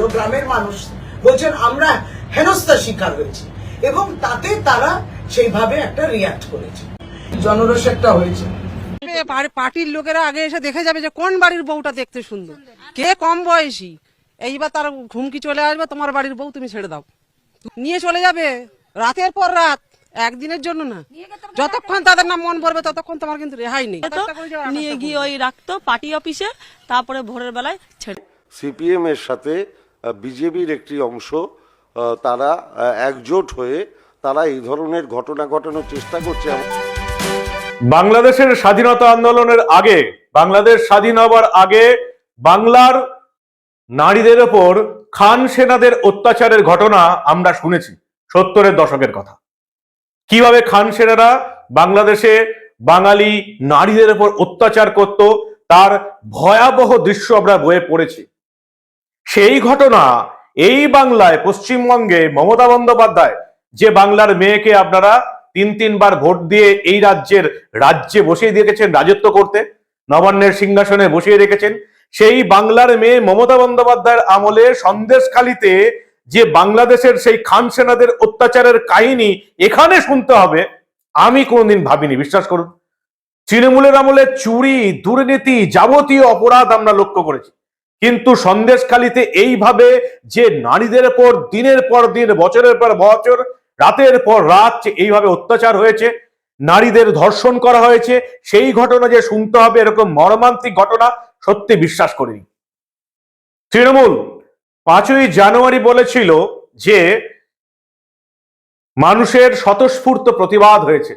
ও গ্রামের মানুষ বলছেন আমরা হেনস্থার শিকার হয়েছি। এবং তাতে তারা সেইভাবে একটা রিয়াক্ট করেছে। জনরস একটা হয়েছে। পার্টির লোকেরা আগে এসে দেখে যাবে যে কোন বাড়ির বউটা দেখতে সুন্দর। কে কম বয়সী? এইবার তার ঘুমকি চলে আসবে তোমার বাড়ির বউ তুমি ছেড়ে দাও। নিয়ে চলে যাবে রাতের পর রাত একদিনের জন্য না। যতক্ষণ তাদের নাম মন ভরবে ততক্ষণ তোমার কিন্তু রেহাই নেই। নিয়ে গিয়ে ওই রাখতো পার্টি অফিসে তারপরে ভোরের বেলায় ছেড়ে সিপিএম এর সাথে বিজেপির একটি অংশ তারা একজোট হয়ে তারা এই ধরনের ঘটনা ঘটানোর চেষ্টা করছে বাংলাদেশের স্বাধীনতা আন্দোলনের আগে, বাংলাদেশ স্বাধীন হবার আগে বাংলার নারীদের ওপর খান সেনাদের অত্যাচারের ঘটনা আমরা শুনেছি, সত্তরের দশকের কথা। কীভাবে খান সেনারা বাংলাদেশে বাঙালি নারীদের ওপর অত্যাচার করত, তার ভয়াবহ দৃশ্য আমরা বয়ে পড়েছি। সেই ঘটনা এই বাংলায় পশ্চিমবঙ্গে মমতা বন্দ্যোপাধ্যায়, যে বাংলার মেয়েকে আপনারা তিন তিনবার ভোট দিয়ে এই রাজ্যের রাজ্যে বসিয়ে দিয়েছেন রাজত্ব করতে, নবান্নের সিংহাসনে বসিয়ে রেখেছেন, সেই বাংলার মেয়ে মমতা বন্দ্যোপাধ্যায়ের আমলে সন্দেশখালিতে যে বাংলাদেশের সেই খান সেনাদের অত্যাচারের কাহিনী এখানে শুনতে হবে, আমি কোনোদিন ভাবিনি, বিশ্বাস করুন। তৃণমূলের আমলে চুরি, দুর্নীতি যাবতীয় অপরাধ আমরা লক্ষ্য করেছি। কিন্তু সন্দেশখালিতে এইভাবে যে নারীদের পর, দিনের পর দিন, বছরের পর বছর, রাতের পর রাত এইভাবে অত্যাচার হয়েছে, নারীদের ধর্ষণ করা হয়েছে, সেই ঘটনা যে শুনতে হবে এরকম মর্মান্তিক ঘটনা সত্যি বিশ্বাস করিনি। তৃণমূল পাঁচই জানুয়ারি বলেছিল যে মানুষের স্বতঃস্ফূর্ত প্রতিবাদ হয়েছে।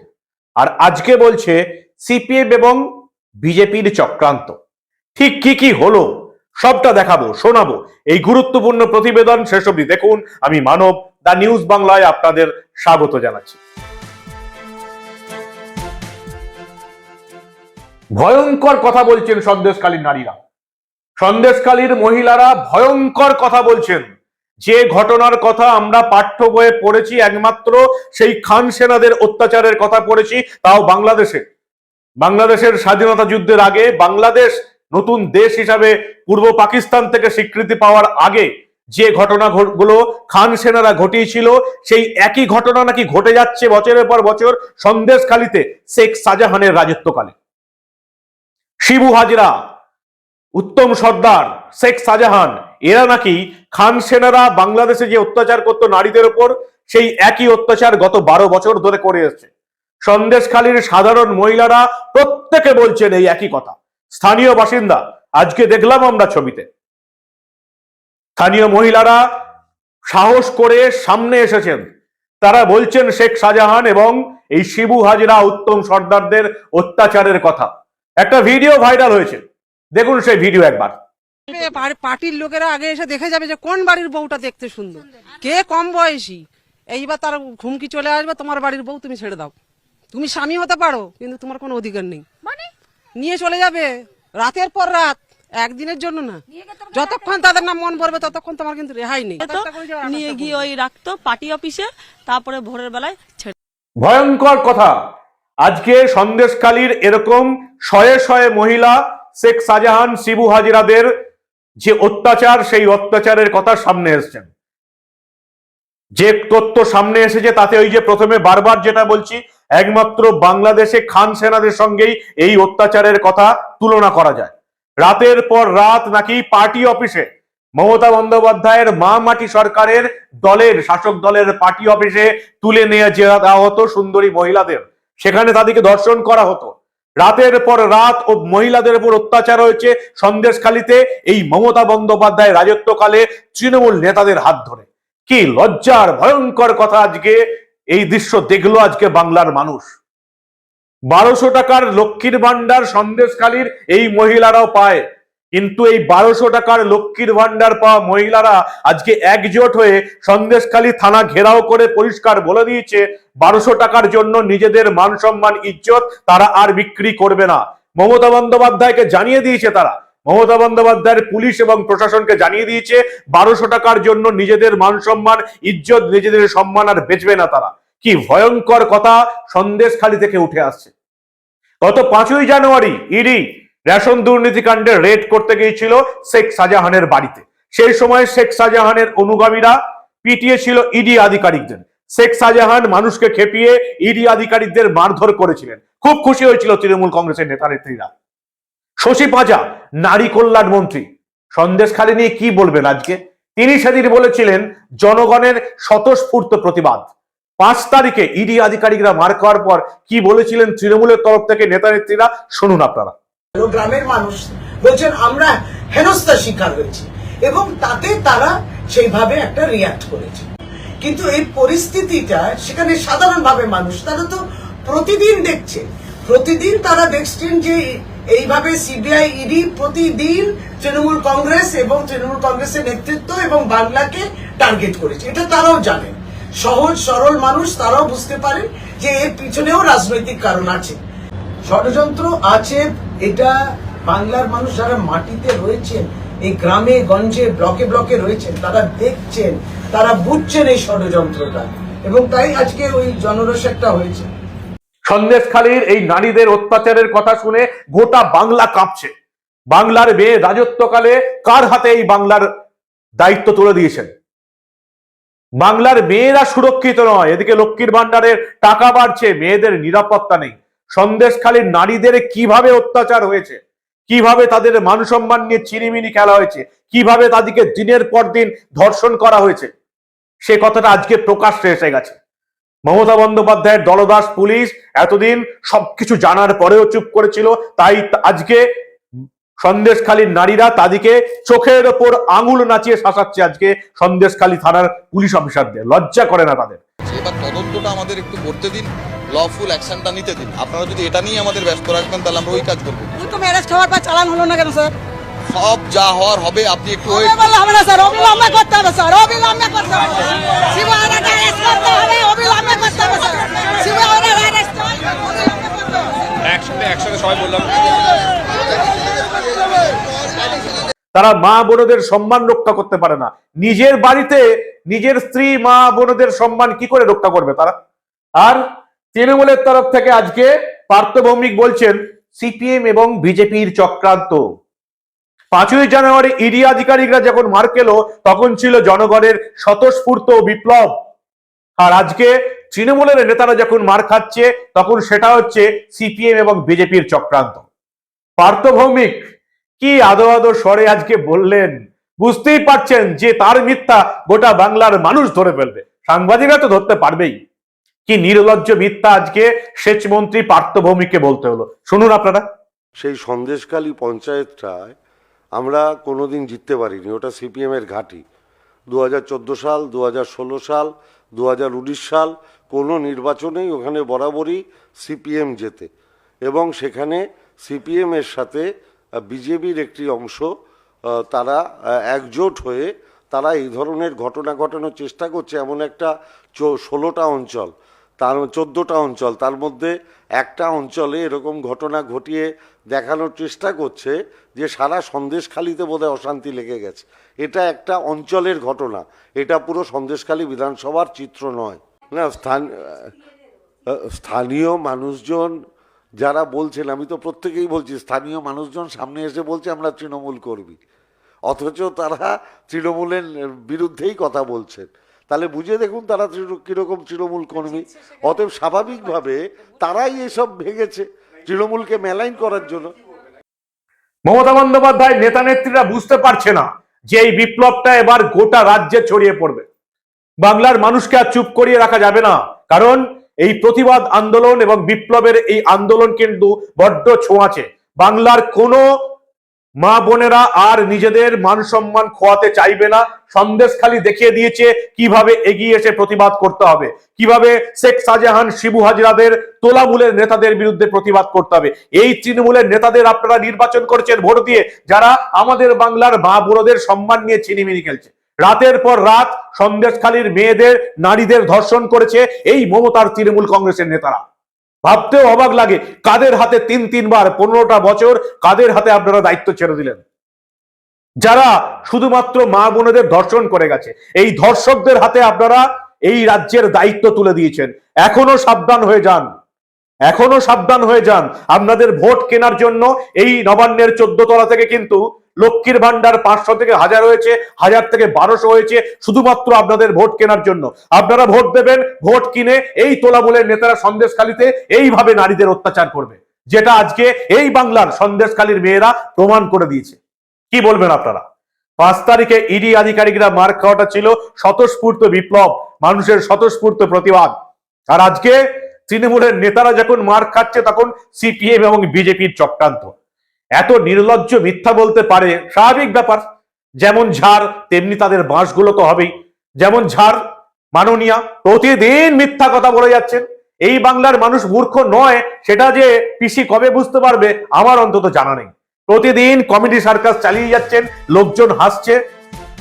আর আজকে বলছে সিপিএম এবং বিজেপির চক্রান্ত। ঠিক কি কি হলো? সবটা দেখাবো, শোনাবো। এই গুরুত্বপূর্ণ প্রতিবেদন শেষ অবধি দেখুন। আমি মানব দা নিউজ বাংলায় আপনাদের স্বাগত জানাচ্ছি। ভয়ঙ্কর কথা বলছেন সন্দেশকালীন নারীরা। সন্দেশকালীর মহিলারা ভয়ঙ্কর কথা বলছেন। যে ঘটনার কথা আমরা পাঠ্য বইয়ে পড়েছি, একমাত্র সেই খান সেনাদের অত্যাচারের কথা পড়েছি, তাও বাংলাদেশে। বাংলাদেশের স্বাধীনতা যুদ্ধের আগে বাংলাদেশ নতুন দেশ হিসাবে পূর্ব পাকিস্তান থেকে স্বীকৃতি পাওয়ার আগে যে ঘটনা ঘট- গুলো খান সেনারা ঘটিয়েছিল, সেই একই ঘটনা নাকি ঘটে যাচ্ছে বছরের পর বছর সন্দেশখালিতে শেখ শাহজাহানের রাজত্বকালে। শিবু হাজরা, উত্তম সর্দার, শেখ শাহজাহান, এরা নাকি খান সেনারা বাংলাদেশে যে অত্যাচার করত নারীদের ওপর, সেই একই অত্যাচার গত বারো বছর ধরে করে এসছে। সন্দেশখালীর সাধারণ মহিলারা প্রত্যেকে বলছেন এই একই কথা। স্থানীয় বাসিন্দা আজকে দেখলাম আমরা ছবিতে। স্থানীয় মহিলারা সাহস করে সামনে এসেছেন। তারা বলছেন শেখ শাহজাহান এবং এই শিবু হাজরা উত্তম সর্দারদের অত্যাচারের কথা। একটা ভিডিও ভাইরাল হয়েছে। দেখুন সেই ভিডিও একবার। পার্টির লোকেরা আগে এসে দেখে যাবে যে কোন বাড়ির বউটা দেখতে সুন্দর। কে কম বয়সী? এইবার তার ঘুমকি চলে আসবে তোমার বাড়ির বউ তুমি ছেড়ে দাও। তুমি স্বামী হতে পারো কিন্তু তোমার কোনো অধিকার নেই। নিয়ে চলে যাবে। রাতের পর রাত একদিনের জন্য না। যতক্ষণ তাদের নাম মন ভরবে ততক্ষণ তোমার কিন্তু রেহাই নেই। নিয়ে গিয়ে ওই রাখতো পার্টি অফিসে তারপরে ভোরের বেলায় ছেড়ে ভয়ঙ্কর কথা। আজকে সন্দেশকালীর এরকম শয়ে শয়ে মহিলা শেখ শাহজাহান শিবু হাজিরাদের যে অত্যাচার সেই অত্যাচারের কথা সামনে এসছেন যে তথ্য সামনে এসেছে তাতে ওই যে প্রথমে বারবার যেটা বলছি একমাত্র বাংলাদেশে খান সেনাদের সঙ্গেই এই অত্যাচারের কথা তুলনা করা যায়। রাতের পর রাত নাকি পার্টি অফিসে মমতা বন্দ্যোপাধ্যায়ের মা মাটি সরকারের দলের শাসক দলের পার্টি অফিসে তুলে নিয়ে দেওয়া হতো সুন্দরী মহিলাদের। সেখানে তাদেরকে ধর্ষণ করা হতো। রাতের পর রাত ও মহিলাদের উপর অত্যাচার হয়েছে সন্দেশখালিতে এই মমতা বন্দ্যোপাধ্যায় রাজত্বকালে তৃণমূল নেতাদের হাত ধরে। কি লজ্জার, ভয়ঙ্কর কথা আজকে এই দৃশ্য দেখল আজকে বাংলার মানুষ। বারোশো টাকার লক্ষ্মীর ভান্ডার সন্দেশখালীর এই মহিলারাও পায়। কিন্তু এই বারোশো টাকার লক্ষ্মীর ভান্ডার পাওয়া মহিলারা আজকে একজোট হয়ে সন্দেশখালী থানা ঘেরাও করে পরিষ্কার বলে দিয়েছে, বারোশো টাকার জন্য নিজেদের মান সম্মান, ইজ্জত তারা আর বিক্রি করবে না। মমতা বন্দ্যোপাধ্যায়কে জানিয়ে দিয়েছে তারা। মমতা বন্দ্যোপাধ্যায়ের পুলিশ এবং প্রশাসনকে জানিয়ে দিয়েছে, বারোশো টাকার জন্য নিজেদের মান সম্মান, ইজ্জত, নিজেদের সম্মান আর বেচবে না তারা। কি ভয়ঙ্কর কথা সন্দেশখালী থেকে উঠে আসছে। গত পাঁচই জানুয়ারি ইডি রেশন দুর্নীতিকাণ্ডে রেড করতে গিয়েছিল শেখ শাহজাহানের বাড়িতে। সেই সময় শেখ শাহজাহানের অনুগামীরা পিটিয়েছিল ইডি আধিকারিকদের। শেখ শাহজাহান মানুষকে খেপিয়ে ইডি আধিকারিকদের মারধর করেছিলেন। খুব খুশি হয়েছিল তৃণমূল কংগ্রেসের নেতা নেত্রীরা শশী পাজা, নারী কল্যাণ মন্ত্রী। সন্দেশখালী নিয়ে কি বলবেন আজকে? তিনি সেদিন বলেছিলেন, জনগণের স্বতঃস্ফূর্ত প্রতিবাদ। পাঁচ তারিখে ইডি আধিকারিকরা মার খাওয়ার পর কি বলেছিলেন তৃণমূলের তরফ থেকে নেতা নেত্রীরা, শুনুন আপনারা। গ্রামের মানুষ বলছেন, আমরা হেনস্থার শিকার হয়েছি। এবং তাতে তারা সেইভাবে একটা রিয়াক্ট করেছে। কিন্তু এই পরিস্থিতিটা সেখানে সাধারণভাবে মানুষ, তারা তো প্রতিদিন দেখছে। প্রতিদিন তারা দেখছেন যে এইভাবে সিবিআই ইডি প্রতিদিন তৃণমূল কংগ্রেস এবং তৃণমূল কংগ্রেসের নেতৃত্ব এবং বাংলাকে টার্গেট করেছে। এটা তারাও জানেন সহজ, সরল মানুষ তারাও বুঝতে পারেন যে এর পিছনেও রাজনৈতিক কারণ আছে। ষড়যন্ত্র আছে, এটা বাংলার মানুষ যারা মাটিতে রয়েছেন, এই গ্রামে, গঞ্জে, ব্লকে ব্লকে রয়েছেন, তারা দেখছেন, তারা বুঝছেন এই ষড়যন্ত্রটা। এবং তাই আজকে ওই জনরস একটা হয়েছে। সন্দেশখালীর এই নারীদের অত্যাচারের কথা শুনে গোটা বাংলা কাঁপছে। বাংলার মেয়ে রাজত্বকালে কার হাতে এই বাংলার দায়িত্ব তুলে দিয়েছেন? বাংলার মেয়েরা সুরক্ষিত নয়, এদিকে লক্ষ্মীর ভান্ডারের টাকা বাড়ছে, মেয়েদের নিরাপত্তা নেই। সন্দেশখালীর নারীদের কীভাবে অত্যাচার হয়েছে? কীভাবে তাদের মান সম্মান নিয়ে চিনিমিনি খেলা হয়েছে? কীভাবে তাদেরকে দিনের পর দিন ধর্ষণ করা হয়েছে? সে কথাটা আজকে প্রকাশ্যে এসে গেছে। মমতা বন্দ্যোপাধ্যায়ের দলদাস পুলিশ এতদিন সবকিছু জানার পরেও চুপ করেছিল তাই আজকে সন্দেশখালীর নারীরা তাদেরকে চোখের ওপর আঙুল নাচিয়ে শাসাচ্ছে আজকে সন্দেশখালী থানার পুলিশ অফিসারদের। লজ্জা করে না তাদের। এবার তদন্তটা আমাদের একটু করতে দিন লফুল অ্যাকশনটা নিতে দিন। আপনারা যদি এটা নিয়ে আমাদের ব্যস্ত রাখবেন তাহলে আমরা ওই কাজ করব। ওই তো ম্যারেজ খাওয়ার পর চালান হলো না কেন স্যার সব যা হওয়ার হবে আপনি একটু হবে না স্যার অবিলম্বে করতে হবে স্যার অবিলম্বে করতে হবে। সবাই বললাম। তারা মা বোনদের সম্মান রক্ষা করতে পারে না। নিজের বাড়িতে নিজের স্ত্রী, মা বোনদের সম্মান কি করে রক্ষা করবে তারা? আর তৃণমূলের তরফ থেকে আজকে পার্থভৌমিক বলছেন, সিপিএম এবং বিজেপির চক্রান্ত। পাঁচই জানুয়ারি ইডি আধিকারিকরা যখন মার খেলো তখন ছিল জনগণের স্বতঃস্ফূর্ত বিপ্লব। আর আজকে তৃণমূলের নেতারা যখন মার খাচ্ছে, তখন সেটা হচ্ছে সিপিএম এবং বিজেপির চক্রান্ত। পার্থভৌমিক, কি আদো আদো স্বরে আজকে বললেন? বুঝতেই পারছেন যে তার মিথ্যা গোটা বাংলার মানুষ ধরে ফেলবে। সাংবাদিকরা তো ধরতে পারবেই। কি নির্লজ্জ মিথ্যা আজকে সেচ মন্ত্রী পার্থ ভৌমিককে বলতে হলো। শুনুন আপনারা। সেই সন্দেশকালী পঞ্চায়েতটায় আমরা কোনোদিন জিততে পারিনি। ওটা সিপিএমের ঘাঁটি। দু হাজার চোদ্দ সাল দু হাজার ষোলো সাল দু হাজার উনিশ সাল কোনো নির্বাচনেই ওখানে বরাবরই সিপিএম জেতে এবং সেখানে সিপিএমের সাথে বিজেপির একটি অংশ তারা একজোট হয়ে তারা এই ধরনের ঘটনা ঘটানোর চেষ্টা করছে এমন একটা ষোলোটা অঞ্চল, তার, চোদ্দোটা অঞ্চল, তার মধ্যে একটা অঞ্চলে এরকম ঘটনা ঘটিয়ে দেখানোর চেষ্টা করছে যে সারা সন্দেশখালিতে বোধহয় অশান্তি লেগে গেছে। এটা একটা অঞ্চলের ঘটনা, এটা পুরো সন্দেশখালী বিধানসভার চিত্র নয়। না, স্থান স্থানীয় মানুষজন যারা বলছেন, আমি তো প্রত্যেকেই বলছি, স্থানীয় মানুষজন সামনে এসে বলছে, আমরা তৃণমূল করবি অথচ তারা তৃণমূলের বিরুদ্ধেই কথা বলছেন। তাহলে বুঝে দেখুন তারা কীরকম তৃণমূল কর্মী। অতএব স্বাভাবিকভাবে তারাই এসব ভেঙেছে তৃণমূলকে মেলাইন করার জন্য। মমতা বন্দ্যোপাধ্যায় নেতা নেত্রীরা বুঝতে পারছে না যে এই বিপ্লবটা এবার গোটা রাজ্যে ছড়িয়ে পড়বে। বাংলার মানুষকে আর চুপ করিয়ে রাখা যাবে না। কারণ এই প্রতিবাদ আন্দোলন এবং বিপ্লবের এই আন্দোলন কিন্তু বড্ড ছোঁয়াছে বাংলার কোনো মা বোনেরা আর নিজেদের মান সম্মান খোয়াতে চাইবে না। সন্দেশ খালি দেখিয়ে দিয়েছে কীভাবে এগিয়ে এসে প্রতিবাদ করতে হবে। কীভাবে শেখ শাহজাহান, শিবু হাজরাদের তোলামূলের নেতাদের বিরুদ্ধে প্রতিবাদ করতে হবে। এই তৃণমূলের নেতাদের আপনারা নির্বাচন করছেন ভোট দিয়ে, যারা আমাদের বাংলার মা বোনদের সম্মান নিয়ে চিনিমিনি খেলছে। রাতের পর রাত সন্দেশখালীর মেয়েদের, নারীদের ধর্ষণ করেছে এই মমতার তৃণমূল কংগ্রেসের নেতারা। ভাবতেও অবাক লাগে কাদের হাতে তিন তিনবার পনেরোটা বছর, কাদের হাতে আপনারা দায়িত্ব ছেড়ে দিলেন? যারা শুধুমাত্র মা বোনেদের ধর্ষণ করে গেছে, এই ধর্ষকদের হাতে আপনারা এই রাজ্যের দায়িত্ব তুলে দিয়েছেন। এখনও সাবধান হয়ে যান। এখনও সাবধান হয়ে যান। আপনাদের ভোট কেনার জন্য এই নবান্নের চোদ্দ তলা থেকে কিন্তু লক্ষ্মীর ভান্ডার পাঁচশো থেকে হাজার হয়েছে, হাজার থেকে বারোশো হয়েছে, শুধুমাত্র আপনাদের ভোট কেনার জন্য। আপনারা ভোট দেবেন, ভোট কিনে এই তোলামূলের নেতারা সন্দেশখালিতে এইভাবে নারীদের অত্যাচার করবে, যেটা আজকে এই বাংলার সন্দেশখালীর মেয়েরা প্রমাণ করে দিয়েছে। কি বলবেন আপনারা? পাঁচ তারিখে ইডি আধিকারিকরা মার খাওয়াটা ছিল স্বতঃস্ফূর্ত বিপ্লব, মানুষের স্বতঃস্ফূর্ত প্রতিবাদ। আর আজকে তৃণমূলের নেতারা যখন মার খাচ্ছে, তখন সিপিএম এবং বিজেপির চক্রান্ত। এত নির্লজ্জ মিথ্যা বলতে পারে, স্বাভাবিক ব্যাপার। যেমন ঝাড়, তেমনি তাদের বাঁশগুলো তো হবেই। যেমন ঝাড়, মাননীয়া প্রতিদিন মিথ্যা কথা বলে যাচ্ছেন। এই বাংলার মানুষ মূর্খ নয়, সেটা যে পিসি কবে বুঝতে পারবে, আমার অন্তত জানা নেই। প্রতিদিন কমেডি সার্কাস চালিয়ে যাচ্ছেন, লোকজন হাসছে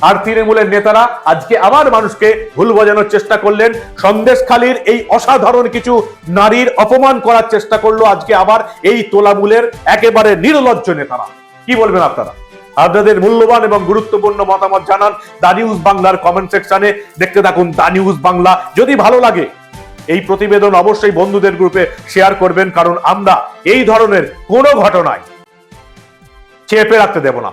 আর তৃণমূলের নেতারা আজকে আবার মানুষকে ভুল বোঝানোর চেষ্টা করলেন। সন্দেশখালীর এই অসাধারণ কিছু নারীর অপমান করার চেষ্টা করল আজকে আবার এই তোলামূলের একেবারে নির্লজ্জ নেতারা। কি বলবেন আপনারা? আপনাদের মূল্যবান এবং গুরুত্বপূর্ণ মতামত জানান দা নিউজ বাংলার কমেন্ট সেকশনে। দেখতে থাকুন দা নিউজ বাংলা। যদি ভালো লাগে, এই প্রতিবেদন অবশ্যই বন্ধুদের গ্রুপে শেয়ার করবেন, কারণ আমরা এই ধরনের কোনো ঘটনায় চেপে রাখতে দেব না।